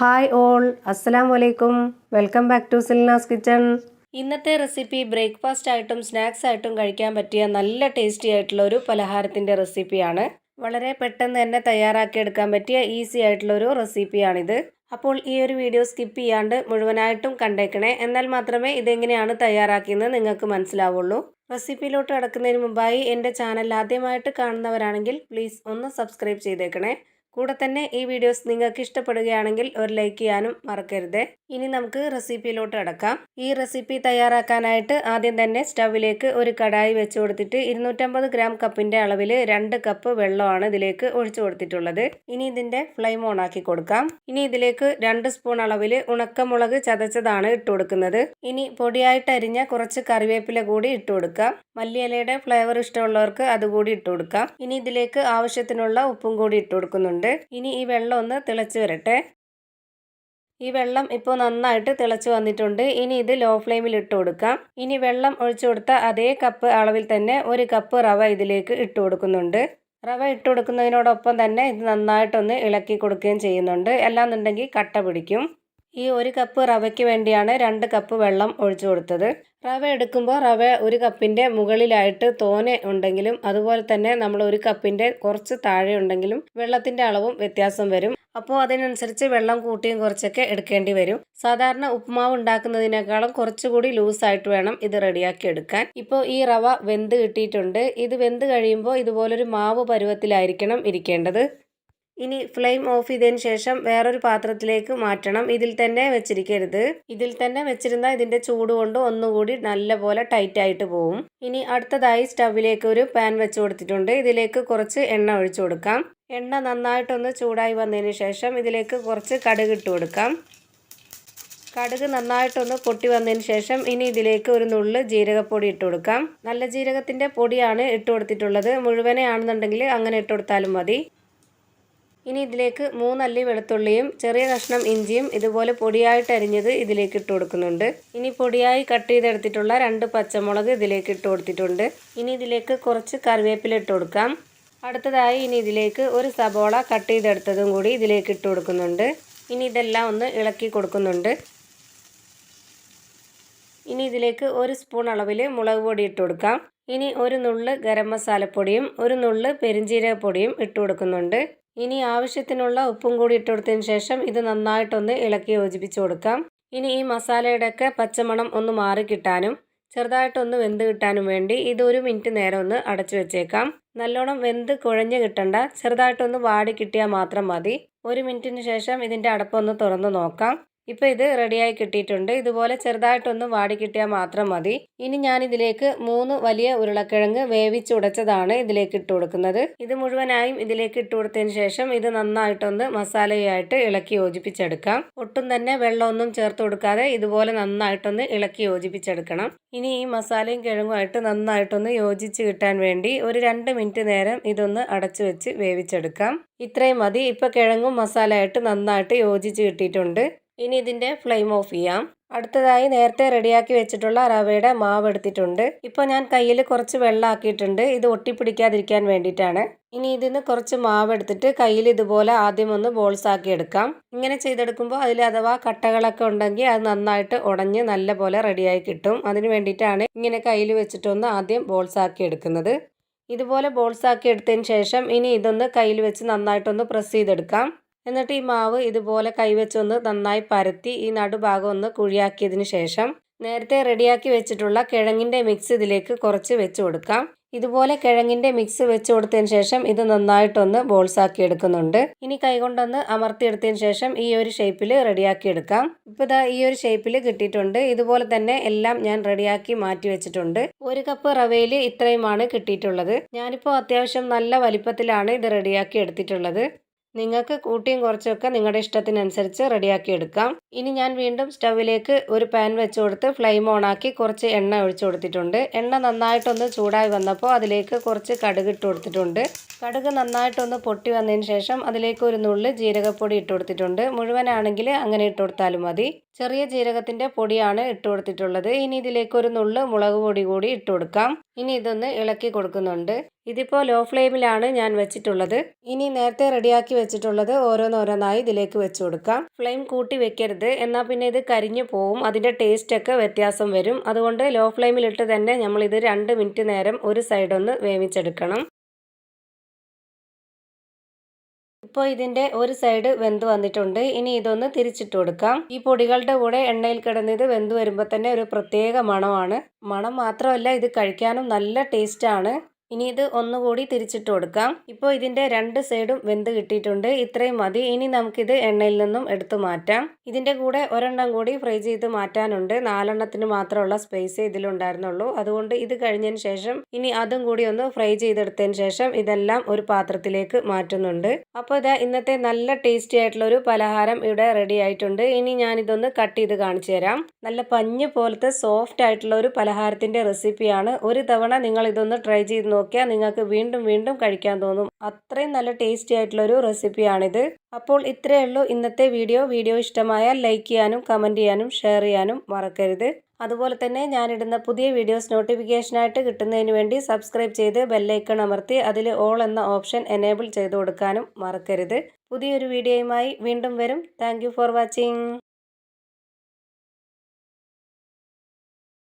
Hi all അസ്സലാം വലൈക്കും welcome back to Silna's kitchen ഇന്നത്തെ റെസിപ്പി ബ്രേക്ക്ഫാസ്റ്റ് ആയിട്ടും സ്നാക്സ് ആയിട്ടും കഴിക്കാൻ പറ്റിയ നല്ല ടേസ്റ്റി ആയിട്ടുള്ള ഒരു പലഹാരത്തിന്റെ റെസിപ്പിയാണ് വളരെ പെട്ടെന്ന് തന്നെ തയ്യാറാക്കിയെടുക്കാൻ പറ്റിയ ഈസി ആയിട്ടുള്ള ഒരു റെസിപ്പിയാണിത് അപ്പോൾ ഈ ഒരു വീഡിയോ സ്കിപ്പ് ചെയ്യാണ്ട് മുഴുവനായിട്ടും കണ്ടേക്കണേ. എന്നാൽ മാത്രമേ ഇതെങ്ങനെയാണ് തയ്യാറാക്കിയെന്ന് നിങ്ങൾക്ക് മനസ്സിലാവുള്ളൂ. റെസിപ്പിയിലോട്ട് കടക്കുന്നതിന് മുമ്പായി എന്റെ ചാനൽ ആദ്യമായിട്ട് കാണുന്നവരാണെങ്കിൽ പ്ലീസ് ഒന്ന് സബ്സ്ക്രൈബ് ചെയ്തേക്കണേ. കൂടെ തന്നെ ഈ വീഡിയോസ് നിങ്ങൾക്ക് ഇഷ്ടപ്പെടുകയാണെങ്കിൽ ഒരു ലൈക്ക് ചെയ്യാനും മറക്കരുത്. ഇനി നമുക്ക് റെസിപ്പിയിലോട്ട് അടക്കാം ഈ റെസിപ്പി തയ്യാറാക്കാനായിട്ട് ആദ്യം തന്നെ സ്റ്റവിലേക്ക് ഒരു കടായി വെച്ച് കൊടുത്തിട്ട് ഇരുന്നൂറ്റമ്പത് ഗ്രാം കപ്പിന്റെ അളവിൽ രണ്ട് കപ്പ് വെള്ളമാണ് ഇതിലേക്ക് ഒഴിച്ചു കൊടുത്തിട്ടുള്ളത്. ഇനി ഇതിന്റെ ഫ്ലെയിം ഓൺ ആക്കി കൊടുക്കാം. ഇനി ഇതിലേക്ക് രണ്ട് സ്പൂൺ അളവിൽ ഉണക്കമുളക് ചതച്ചതാണ് ഇട്ട് കൊടുക്കുന്നത്. ഇനി പൊടിയായിട്ട് അരിഞ്ഞ കുറച്ച് കറിവേപ്പില കൂടി ഇട്ട് കൊടുക്കാം. മല്ലിയിലയുടെ ഫ്ലേവർ ഇഷ്ടമുള്ളവർക്ക് അതുകൂടി ഇട്ട് കൊടുക്കാം. ഇനി ഇതിലേക്ക് ആവശ്യത്തിനുള്ള ഉപ്പും കൂടി ഇട്ട് കൊടുക്കുന്നുണ്ട്. ഇനി ഈ വെള്ളം ഒന്ന് തിളച്ച് വരട്ടെ. ഈ വെള്ളം ഇപ്പോൾ നന്നായിട്ട് തിളച്ച് വന്നിട്ടുണ്ട്. ഇനി ഇത് ലോ ഫ്ലെയിമിൽ ഇട്ട് കൊടുക്കാം. ഇനി വെള്ളം ഒഴിച്ചു കൊടുത്ത അതേ കപ്പ് അളവിൽ തന്നെ ഒരു കപ്പ് റവ ഇതിലേക്ക് ഇട്ട് കൊടുക്കുന്നുണ്ട്. റവ ഇട്ട് കൊടുക്കുന്നതിനോടൊപ്പം തന്നെ ഇത് നന്നായിട്ടൊന്ന് ഇളക്കി കൊടുക്കുകയും ചെയ്യുന്നുണ്ട്. അല്ലാന്നുണ്ടെങ്കിൽ കട്ട പിടിക്കും. ഈ ഒരു കപ്പ് റവയ്ക്ക് വേണ്ടിയാണ് രണ്ട് കപ്പ് വെള്ളം ഒഴിച്ചു കൊടുത്തത്. റവ എടുക്കുമ്പോൾ റവ ഒരു കപ്പിന്റെ മുകളിലായിട്ട് തോനെ ഉണ്ടെങ്കിലും അതുപോലെ തന്നെ നമ്മൾ ഒരു കപ്പിന്റെ കുറച്ച് താഴെ ഉണ്ടെങ്കിലും വെള്ളത്തിന്റെ അളവും വ്യത്യാസം വരും. അപ്പോൾ അതിനനുസരിച്ച് വെള്ളം കൂട്ടിയും കുറച്ചൊക്കെ എടുക്കേണ്ടി വരും. സാധാരണ ഉപ്പുമാവ് ഉണ്ടാക്കുന്നതിനേക്കാളും കുറച്ചുകൂടി ലൂസായിട്ട് വേണം ഇത് റെഡിയാക്കി എടുക്കാൻ. ഇപ്പോൾ ഈ റവ വെന്ത് കിട്ടിയിട്ടുണ്ട്. ഇത് വെന്ത് കഴിയുമ്പോൾ ഇതുപോലൊരു മാവ് പരുവത്തിലായിരിക്കണം ഇരിക്കേണ്ടത്. ഇനി ഫ്ലെയിം ഓഫ് ചെയ്തതിന് ശേഷം വേറൊരു പാത്രത്തിലേക്ക് മാറ്റണം. ഇതിൽ തന്നെ വെച്ചിരിക്കരുത്. ഇതിൽ തന്നെ വെച്ചിരുന്നാൽ ഇതിന്റെ ചൂട് കൊണ്ട് ഒന്നുകൂടി നല്ലപോലെ ടൈറ്റ് ആയിട്ട് പോവും. ഇനി അടുത്തതായി സ്റ്റവിലേക്ക് ഒരു പാൻ വെച്ച് കൊടുത്തിട്ടുണ്ട്. ഇതിലേക്ക് കുറച്ച് എണ്ണ ഒഴിച്ചു കൊടുക്കാം. എണ്ണ നന്നായിട്ടൊന്ന് ചൂടായി വന്നതിന് ശേഷം ഇതിലേക്ക് കുറച്ച് കടുക് ഇട്ട് കൊടുക്കാം. കടുക് നന്നായിട്ടൊന്ന് പൊട്ടി വന്നതിന് ശേഷം ഇനി ഇതിലേക്ക് ഒരു നുള്ള് ജീരകപ്പൊടി ഇട്ട് കൊടുക്കാം. നല്ല ജീരകത്തിന്റെ പൊടിയാണ് ഇട്ട് കൊടുത്തിട്ടുള്ളത്. മുഴുവനെ ആണെന്നുണ്ടെങ്കിൽ അങ്ങനെ ഇട്ട് കൊടുത്താലും മതി. ഇനി ഇതിലേക്ക് മൂന്നല്ലി വെളുത്തുള്ളിയും ചെറിയ കഷ്ണം ഇഞ്ചിയും ഇതുപോലെ പൊടിയായിട്ട് അരിഞ്ഞത് ഇതിലേക്ക് ഇട്ട് കൊടുക്കുന്നുണ്ട്. ഇനി പൊടിയായി കട്ട് ചെയ്തെടുത്തിട്ടുള്ള രണ്ട് പച്ചമുളക് ഇതിലേക്ക് ഇട്ട് കൊടുത്തിട്ടുണ്ട്. ഇനി ഇതിലേക്ക് കുറച്ച് കറിവേപ്പില ഇട്ട് കൊടുക്കാം. അടുത്തതായി ഇനി ഇതിലേക്ക് ഒരു സബോള കട്ട് ചെയ്തെടുത്തതും കൂടി ഇതിലേക്ക് ഇട്ട് കൊടുക്കുന്നുണ്ട്. ഇനി ഇതെല്ലാം ഒന്ന് ഇളക്കി കൊടുക്കുന്നുണ്ട്. ഇനി ഇതിലേക്ക് ഒരു സ്പൂൺ അളവിൽ മുളക് പൊടി ഇട്ട് കൊടുക്കാം. ഇനി ഒരു നുള്ള് ഗരം മസാലപ്പൊടിയും ഒരു നുള്ള് പെരിഞ്ജീരകപ്പൊടിയും ഇട്ട് കൊടുക്കുന്നുണ്ട്. ഇനി ആവശ്യത്തിനുള്ള ഉപ്പും കൂടി ഇട്ട് കൊടുത്തതിന് ശേഷം ഇത് നന്നായിട്ടൊന്ന് ഇളക്കി യോജിപ്പിച്ച് കൊടുക്കാം. ഇനി ഈ മസാലയുടെയൊക്കെ പച്ചമണം ഒന്ന് മാറി കിട്ടാനും ചെറുതായിട്ടൊന്ന് വെന്ത് കിട്ടാനും വേണ്ടി ഇത് ഒരു മിനിറ്റ് നേരം ഒന്ന് അടച്ചു വെച്ചേക്കാം. നല്ലോണം വെന്ത് കുഴഞ്ഞ് കിട്ടണ്ട ചെറുതായിട്ടൊന്ന് വാടി കിട്ടിയാൽ മാത്രം മതി. ഒരു മിനിറ്റിന് ശേഷം ഇതിന്റെ അടപ്പൊന്ന് തുറന്ന് നോക്കാം. ഇപ്പോൾ ഇത് റെഡിയായി കിട്ടിയിട്ടുണ്ട്. ഇതുപോലെ ചെറുതായിട്ടൊന്ന് വാടി കിട്ടിയാൽ മാത്രം മതി. ഇനി ഞാൻ ഇതിലേക്ക് മൂന്ന് വലിയ ഉരുളക്കിഴങ്ങ് വേവിച്ചുടച്ചതാണ് ഇതിലേക്ക് ഇട്ട് കൊടുക്കുന്നത്. ഇത് മുഴുവനായും ഇതിലേക്ക് ഇട്ട് കൊടുത്തതിന് ശേഷം ഇത് നന്നായിട്ടൊന്ന് മസാലയായിട്ട് ഇളക്കി യോജിപ്പിച്ചെടുക്കാം. ഒട്ടും തന്നെ വെള്ളമൊന്നും ചേർത്ത് കൊടുക്കാതെ ഇതുപോലെ നന്നായിട്ടൊന്ന് ഇളക്കി യോജിപ്പിച്ചെടുക്കണം. ഇനി ഈ മസാലയും കിഴങ്ങുമായിട്ട് നന്നായിട്ടൊന്ന് യോജിച്ച് കിട്ടാൻ വേണ്ടി ഒരു രണ്ട് മിനിറ്റ് നേരം ഇതൊന്ന് അടച്ചു വെച്ച് വേവിച്ചെടുക്കാം. ഇത്രയും മതി. ഇപ്പോൾ കിഴങ്ങും മസാലയായിട്ട് നന്നായിട്ട് യോജിച്ച് കിട്ടിയിട്ടുണ്ട്. ഇനി ഇതിന്റെ ഫ്ലെയിം ഓഫ് ചെയ്യാം. അടുത്തതായി നേരത്തെ റെഡിയാക്കി വെച്ചിട്ടുള്ള റവയുടെ മാവ് എടുത്തിട്ടുണ്ട്. ഇപ്പോൾ ഞാൻ കയ്യിൽ കുറച്ച് വെള്ളം ആക്കിയിട്ടുണ്ട്. ഇത് ഒട്ടിപ്പിടിക്കാതിരിക്കാൻ വേണ്ടിയിട്ടാണ്. ഇനി ഇതിന്ന് കുറച്ച് മാവ് എടുത്തിട്ട് കയ്യിൽ ഇതുപോലെ ആദ്യം ഒന്ന് ബോൾസ് ആക്കി എടുക്കാം. ഇങ്ങനെ ചെയ്തെടുക്കുമ്പോൾ അതിൽ അഥവാ കട്ടകളൊക്കെ ഉണ്ടെങ്കിൽ അത് നന്നായിട്ട് ഉടഞ്ഞ് നല്ല പോലെ റെഡിയായി കിട്ടും. അതിന് വേണ്ടിയിട്ടാണ് ഇങ്ങനെ കയ്യിൽ വെച്ചിട്ടൊന്ന് ആദ്യം ബോൾസ് ആക്കി എടുക്കുന്നത്. ഇതുപോലെ ബോൾസ് ആക്കി എടുത്തതിന് ശേഷം ഇനി ഇതൊന്ന് കയ്യിൽ വെച്ച് നന്നായിട്ടൊന്ന് പ്രസ് ചെയ്തെടുക്കാം. എന്നിട്ട് ഈ മാവ് ഇതുപോലെ കൈവച്ചൊന്ന് നന്നായി പരത്തി ഈ നടുഭാഗം ഒന്ന് കുഴിയാക്കിയതിന് ശേഷം നേരത്തെ റെഡിയാക്കി വെച്ചിട്ടുള്ള കിഴങ്ങിന്റെ മിക്സ് ഇതിലേക്ക് കുറച്ച് വെച്ച് കൊടുക്കാം. ഇതുപോലെ കിഴങ്ങിന്റെ മിക്സ് വെച്ച് കൊടുത്തതിന് ശേഷം ഇത് നന്നായിട്ടൊന്ന് ബോൾസ് ആക്കി എടുക്കുന്നുണ്ട്. ഇനി കൈകൊണ്ടൊന്ന് അമർത്തിയെടുത്തതിന് ശേഷം ഈ ഒരു ഷേപ്പിൽ റെഡിയാക്കി എടുക്കാം. ഇപ്പോൾ ഇതാ ഈ ഒരു ഷേപ്പിൽ കിട്ടിയിട്ടുണ്ട്. ഇതുപോലെ തന്നെ എല്ലാം ഞാൻ റെഡിയാക്കി മാറ്റി വെച്ചിട്ടുണ്ട്. ഒരു കപ്പ് റവയിൽ ഇത്രയുമാണ് കിട്ടിയിട്ടുള്ളത്. ഞാനിപ്പോൾ അത്യാവശ്യം നല്ല വലിപ്പത്തിലാണ് ഇത് റെഡിയാക്കി എടുത്തിട്ടുള്ളത്. നിങ്ങൾക്ക് കൂട്ടിയും കുറച്ചൊക്കെ നിങ്ങളുടെ ഇഷ്ടത്തിനനുസരിച്ച് റെഡിയാക്കി എടുക്കാം. ഇനി ഞാൻ വീണ്ടും സ്റ്റവിലേക്ക് ഒരു പാൻ വെച്ച് കൊടുത്ത് ഫ്ലെയിം ഓണാക്കി കുറച്ച് എണ്ണ ഒഴിച്ചു കൊടുത്തിട്ടുണ്ട്. എണ്ണ നന്നായിട്ടൊന്ന് ചൂടായി വന്നപ്പോൾ അതിലേക്ക് കുറച്ച് കടുക് ഇട്ട് കൊടുത്തിട്ടുണ്ട്. കടുക് നന്നായിട്ടൊന്ന് പൊട്ടി വന്നതിന് ശേഷം അതിലേക്ക് ഒരു നുള്ള് ജീരകപ്പൊടി ഇട്ട് കൊടുത്തിട്ടുണ്ട്. മുഴുവനാണെങ്കിൽ അങ്ങനെ ഇട്ട് കൊടുത്താലും മതി. ചെറിയ ജീരകത്തിന്റെ പൊടിയാണ് ഇട്ട് കൊടുത്തിട്ടുള്ളത്. ഇനി ഇതിലേക്ക് ഒരു നുള്ള് മുളക് പൊടി കൂടി ഇട്ട് കൊടുക്കാം. ഇനി ഇതൊന്ന് ഇളക്കി കൊടുക്കുന്നുണ്ട്. ഇതിപ്പോൾ ലോ ഫ്ലെയിമിലാണ് ഞാൻ വെച്ചിട്ടുള്ളത്. ഇനി നേരത്തെ റെഡിയാക്കി വെച്ചിട്ടുള്ളത് ഓരോന്നോരോന്നായി ഇതിലേക്ക് വെച്ച് കൊടുക്കാം. ഫ്ലെയിം കൂട്ടി വെക്കരുത്. എന്നാൽ പിന്നെ ഇത് കരിഞ്ഞു പോവും. അതിന്റെ ടേസ്റ്റൊക്കെ വ്യത്യാസം വരും. അതുകൊണ്ട് ലോ ഫ്ലെയിമിലിട്ട് തന്നെ നമ്മൾ ഇത് രണ്ട് മിനിറ്റ് നേരം ഒരു സൈഡൊന്ന് വേവിച്ചെടുക്കണം. ഇപ്പോൾ ഇതിന്റെ ഒരു സൈഡ് വെന്ത് വന്നിട്ടുണ്ട്. ഇനി ഇതൊന്ന് തിരിച്ചിട്ട് കൊടുക്കാം. ഈ പൊടികളുടെ കൂടെ എണ്ണയിൽ കിടന്ന് ഇത് വെന്ത് വരുമ്പോൾ തന്നെ ഒരു പ്രത്യേക മണമാണ്. മണം മാത്രമല്ല ഇത് കഴിക്കാനും നല്ല ടേസ്റ്റാണ് ഇനി ഇത് ഒന്നുകൂടി തിരിച്ചിട്ട് കൊടുക്കാം. ഇപ്പോൾ ഇതിന്റെ രണ്ട് സൈഡും വെന്ത് കിട്ടിയിട്ടുണ്ട്. ഇത്രയും മതി. ഇനി നമുക്കിത് എണ്ണയിൽ നിന്നും എടുത്തു മാറ്റാം. ഇതിന്റെ കൂടെ ഒരെണ്ണം കൂടി ഫ്രൈ ചെയ്ത് മാറ്റാനുണ്ട്. നാലെണ്ണത്തിന് മാത്രമുള്ള സ്പേസ് ഇതിലുണ്ടായിരുന്നുള്ളൂ. അതുകൊണ്ട് ഇത് കഴിഞ്ഞതിന് ശേഷം ഇനി അതും കൂടി ഒന്ന് ഫ്രൈ ചെയ്തെടുത്തതിന് ശേഷം ഇതെല്ലാം ഒരു പാത്രത്തിലേക്ക് മാറ്റുന്നുണ്ട്. അപ്പോൾ ഇതാ ഇന്നത്തെ നല്ല ടേസ്റ്റി ആയിട്ടുള്ള ഒരു പലഹാരം ഇവിടെ റെഡി ആയിട്ടുണ്ട്. ഇനി ഞാനിതൊന്ന് കട്ട് ചെയ്ത് കാണിച്ചു തരാം. നല്ല പഞ്ഞ് പോലത്തെ സോഫ്റ്റ് ആയിട്ടുള്ള ഒരു പലഹാരത്തിന്റെ റെസിപ്പിയാണ്. ഒരു തവണ നിങ്ങൾ ഇതൊന്ന് ട്രൈ ചെയ്ത് നോക്കിയാൽ നിങ്ങൾക്ക് വീണ്ടും വീണ്ടും കഴിക്കാൻ തോന്നും. അത്രയും നല്ല ടേസ്റ്റി ആയിട്ടുള്ള ഒരു റെസിപ്പിയാണിത് അപ്പോൾ ഇത്രയേ ഉള്ളൂ ഇന്നത്തെ വീഡിയോ വീഡിയോ ഇഷ്ടമായാൽ ലൈക്ക് ചെയ്യാനും കമന്റ് ചെയ്യാനും ഷെയർ ചെയ്യാനും മറക്കരുത്. അതുപോലെ തന്നെ ഞാനിടുന്ന പുതിയ വീഡിയോസ് നോട്ടിഫിക്കേഷനായിട്ട് കിട്ടുന്നതിന് വേണ്ടി സബ്സ്ക്രൈബ് ചെയ്ത് ബെല്ലൈക്കൺ അമർത്തി അതിൽ ഓൾ എന്ന ഓപ്ഷൻ എനേബിൾ ചെയ്ത് കൊടുക്കാനും മറക്കരുത്. പുതിയൊരു വീഡിയോയുമായി വീണ്ടും വരും. Thank for watching